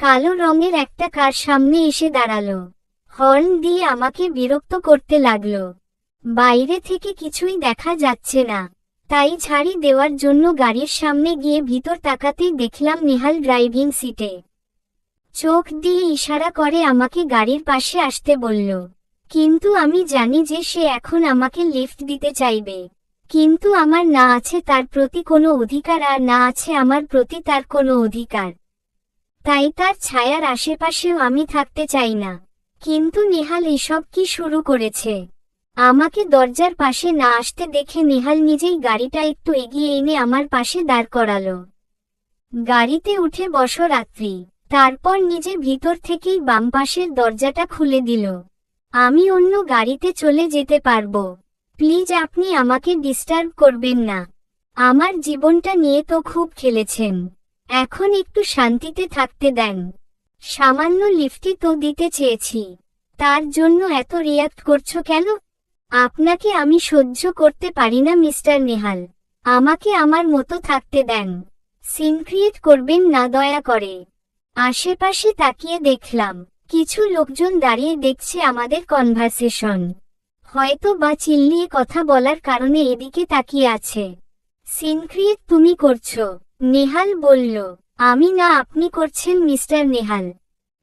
কালো রঙের একটা কার সামনে এসে দাঁড়াল। হর্ন দিয়ে আমাকে বিরক্ত করতে লাগল। বাইরে থেকে কিছুই দেখা যাচ্ছে না। তাই ছাড়ি দেওয়ার জন্য গাড়ির সামনে গিয়ে ভিতর তাকাতেই দেখলাম নেহাল ড্রাইভিং সিটে। চোখ দিয়ে ইশারা করে আমাকে গাড়ির পাশে আসতে বলল। কিন্তু আমি জানি যে সে এখন আমাকে লিফট দিতে চাইবে। কিন্তু আমার না আছে তার প্রতি কোনো অধিকার আর না আছে আমার প্রতি তার কোনো অধিকার। তাই তার ছায়ার আশেপাশেও আমি থাকতে চাই না। কিন্তু নেহাল এসব কি শুরু করেছে? আমাকে দরজার পাশে না আসতে দেখে নেহাল নিজেই গাড়িটা একটু এগিয়ে এনে আমার পাশে দাঁড় করালো। গাড়িতে উঠে বসো রাত্রি। তারপর নিজে ভিতর থেকেই বাম পাশের দরজাটা খুলে দিল। আমি অন্য গাড়িতে চলে যেতে পারব। প্লিজ আপনি আমাকে ডিস্টার্ব করবেন না। আমার জীবনটা নিয়ে তো খুব খেলেছেন। এখন একটু শান্তিতে থাকতে দেন। সামান্য লিফটই তো দিতে চেয়েছি। তার জন্য এত রিয়াক্ট করছ কেন? আপনাকে আমি সহ্য করতে পারি না, মিস্টার নেহাল। আমাকে আমার মতো থাকতে দেন। সিন ক্রিয়েট করবেন না, দয়া করে। আশেপাশে তাকিয়ে দেখলাম, কিছু লোকজন দাঁড়িয়ে দেখছে আমাদের কনভারসেশন। হয়তো বা চিল্লিয়ে কথা বলার কারণে এদিকে তাকিয়ে আছে। সিন ক্রিয়েট তুমি করছ। নেহাল বলল, আমি না, আপনি করছেন মিস্টার নেহাল।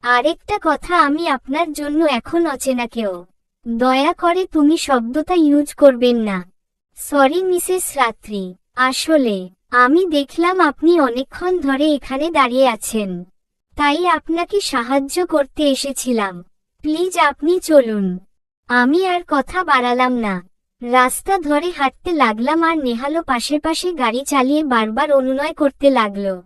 আরেকটা কথা আমি আপনার জন্য এখন অচেনা কেউ। দয়া করে তুমি শব্দটা ইউজ করবেন না। সরি, মিসেস রাত্রি। আসলে, আমি দেখলাম আপনি অনেকক্ষণ ধরে এখানে দাঁড়িয়ে আছেন। তাই আপনাকে সাহায্য করতে এসেছিলাম। প্লিজ, আপনি চলুন। আমি আর কথা বাড়ালাম না। রাস্তা ধরে হাঁটতে লাগলাম আর নেহালো পাশে পাশে গাড়ি চালিয়ে বারবার অনুনয় করতে লাগল।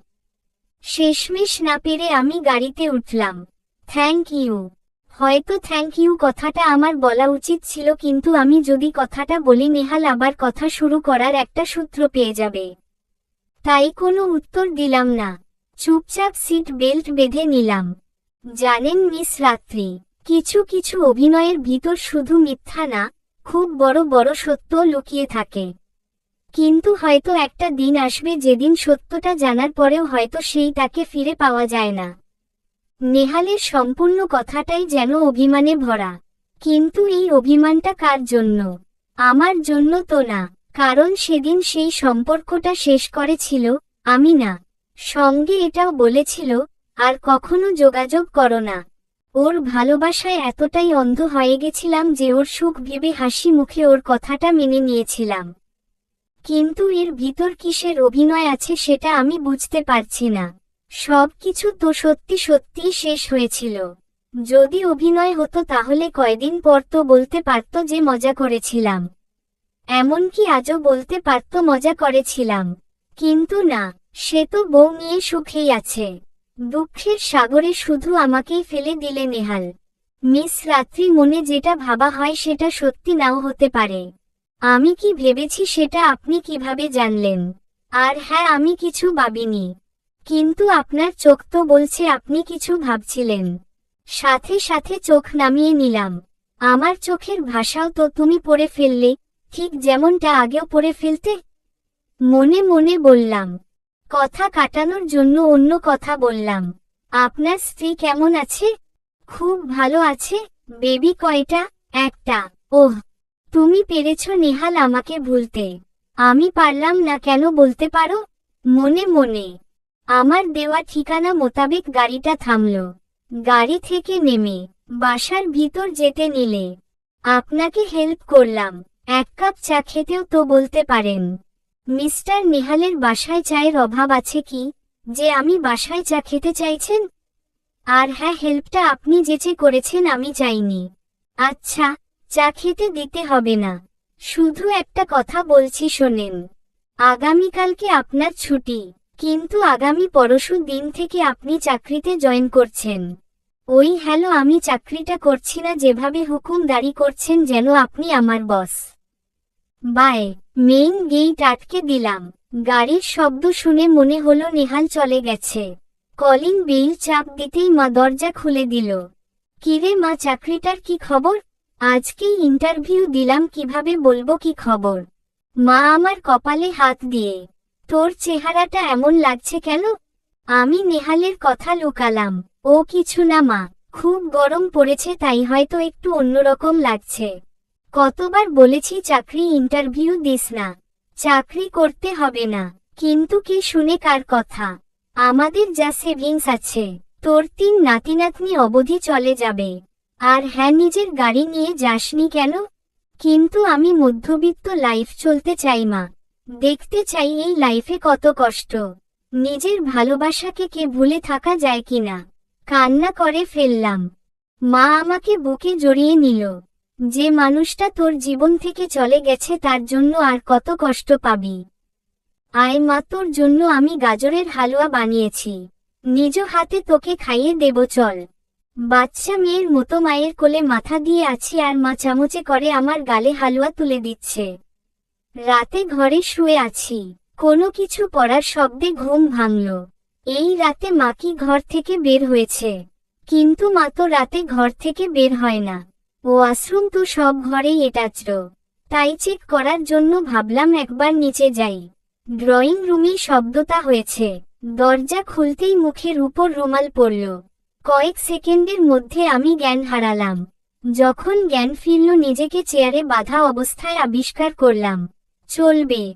শেষমেশ না পেরে আমি গাড়িতে উঠলাম। Thank you. হয়তো থ্যাংক ইউ কথাটা আমার বলা উচিত ছিল, কিন্তু আমি যদি কথাটা বলি, নেহাল আবার কথা শুরু করার একটা সূত্র পেয়ে যাবে। তাই কোনো উত্তর দিলাম না। চুপচাপ সিট বেল্ট বেঁধে নিলাম। জানেন মিস রাত্রি, কিছু কিছু অভিনয়ের ভিতর শুধু মিথ্যা না খুব বড় বড় সত্য লুকিয়ে থাকে। কিন্তু হয়তো একটা দিন আসবে যেদিন সত্যটা জানার পরেও হয়তো সেই তাকে ফিরে পাওয়া যায় না। নেহালের সম্পূর্ণ কথাটাই যেন অভিমানে ভরা। কিন্তু এই অভিমানটা কার জন্য? আমার জন্য তো না, কারণ সেদিন সেই সম্পর্কটা শেষ করেছিল, আমি না। সঙ্গে এটাও বলেছিল, আর কখনো যোগাযোগ করো না। ওর ভালোবাসায় এতটাই অন্ধ হয়ে গেছিলাম যে ওর সুখ ভেবে হাসি মুখে ওর কথাটা মেনে নিয়েছিলাম। কিন্তু এর ভিতর কিসের অভিনয় আছে সেটা আমি বুঝতে পারছি না। সব কিছু তো সত্যি সত্যি শেষ হয়েছিল। যদি অভিনয় হতো তাহলে কয়দিন পর তো বলতে পারত যে মজা করেছিলাম। এমনকি আজও বলতে পারত মজা করেছিলাম। কিন্তু না, সে তো বউ নিয়ে সুখেই আছে। দুঃখের সাগরে শুধু আমাকেই ফেলে দিলে নেহাল। মিস রাত্রি মনে যেটা ভাবা হয় সেটা সত্যি নাও হতে পারে। আমি কি ভেবেছি সেটা আপনি কীভাবে জানলেন? আর হ্যাঁ আমি কিছু ভাবিনি। কিন্তু আপনার চোখ তো বলছে আপনি কিছু ভাবছিলেন। সাথে সাথে চোখ নামিয়ে নিলাম। আমার চোখের ভাষাও তো তুমি পড়ে ফেললে, ঠিক যেমনটা আগেও পড়ে ফেলতে? মনে মনে বললাম কথা কাটানোর জন্য অন্য কথা বললাম। আপনার স্ত্রী কেমন আছে? খুব ভালো আছে। বেবি কয়টা? একটা। ওহ, তুমি পেরেছ নেহাল আমাকে ভুলতে। আমি পারলাম না কেন বলতে পারো? মনে মনে। আমার দেওয়া ঠিকানা মোতাবেক গাড়িটা থামল। গাড়ি থেকে নেমে বাসার ভিতর যেতে নিলে। আপনাকে হেল্প করলাম। এক কাপ চা খেতেও তো বলতে পারেন। মিস্টার নেহালের বাসায় চায়ের অভাব আছে কি? যে আমি বাসায় চা খেতে চাইছেন? আর হ্যাঁ হেল্পটা আপনি যেচে করেছেন আমি চাইনি। আচ্ছা চা খেতে দিতে হবে না। শুধু একটা কথা বলছি শোনেন। আগামীকালকে আপনার ছুটি, কিন্তু আগামী পরশু দিন থেকে আপনি চাকরিতে জয়েন করছেন। ওই হ্যালো, আমি চাকরিটা করছি না, যেভাবে হুকুম দাঁড়ি করছেন যেন আপনি আমার বস। বাই, মেইন গেইট আটকে দিলাম। গাড়ির শব্দ শুনে মনে হলো নেহাল চলে গেছে। কলিং বেল চাপ দিতেই মা দরজা খুলে দিল। কিরে মা, চাকরিটার কি খবর? আজকেই ইন্টারভিউ দিলাম, কীভাবে বলব কি খবর? মা আমার কপালে হাত দিয়ে, তোর চেহারাটা এমন লাগছে কেন? আমি নেহালের কথা লুকালাম। ও কিছু না মা, খুব গরম পড়েছে, তাই হয়তো একটু অন্যরকম লাগছে। কতবার বলেছি চাকরি ইন্টারভিউ দিস না। চাকরি করতে হবে না। কিন্তু কি শুনে কার কথা? আমাদের যা সেভিংস আছে, তোর তিন নাতি নাতনি অবধি চলে যাবে। আর হ্যাঁ নিজের গাড়ি নিয়ে যাসনি কেন? কিন্তু আমি মধ্যবিত্ত লাইফ চলতে চাই মা। দেখতে চাই এই লাইফে কত কষ্ট। নিজের ভালোবাসাকে কে ভুলে থাকা যায় কিনা? কান্না করে ফেললাম। মা আমাকে বুকে জড়িয়ে নিল। যে মানুষটা তোর জীবন থেকে চলে গেছে তার জন্য আর কত কষ্ট পাবি। আয় মা, তোর জন্য আমি গাজরের হালুয়া বানিয়েছি। নিজ হাতে তোকে খাইয়ে দেব, চল। বাচ্চা মেয়ের মতো মায়ের কোলে মাথা দিয়ে আছি আর মা চামচে করে আমার গালে হালুয়া তুলে দিচ্ছে। রাতে ঘরে শুয়ে আছি। কোনো কিছু পড়ার শব্দে ঘুম ভাঙল। এই রাতে মা কি ঘর থেকে বের হয়েছে? কিন্তু মা তো রাতে ঘর থেকে বের হয় না। ও আশ্রম তো সব ঘরেই এটাচর তাই চেক করার জন্য ভাবলাম একবার নিচে যাই। ড্রয়িং রুমে শব্দতা হয়েছে। দরজা খুলতেই মুখের উপর রুমাল পড়ল। কয়েক সেকেন্ডের মধ্যে আমি জ্ঞান হারালাম। যখন জ্ঞান ফিরল, নিজেকে চেয়ারে বাধা অবস্থায় আবিষ্কার করলাম। চলবে।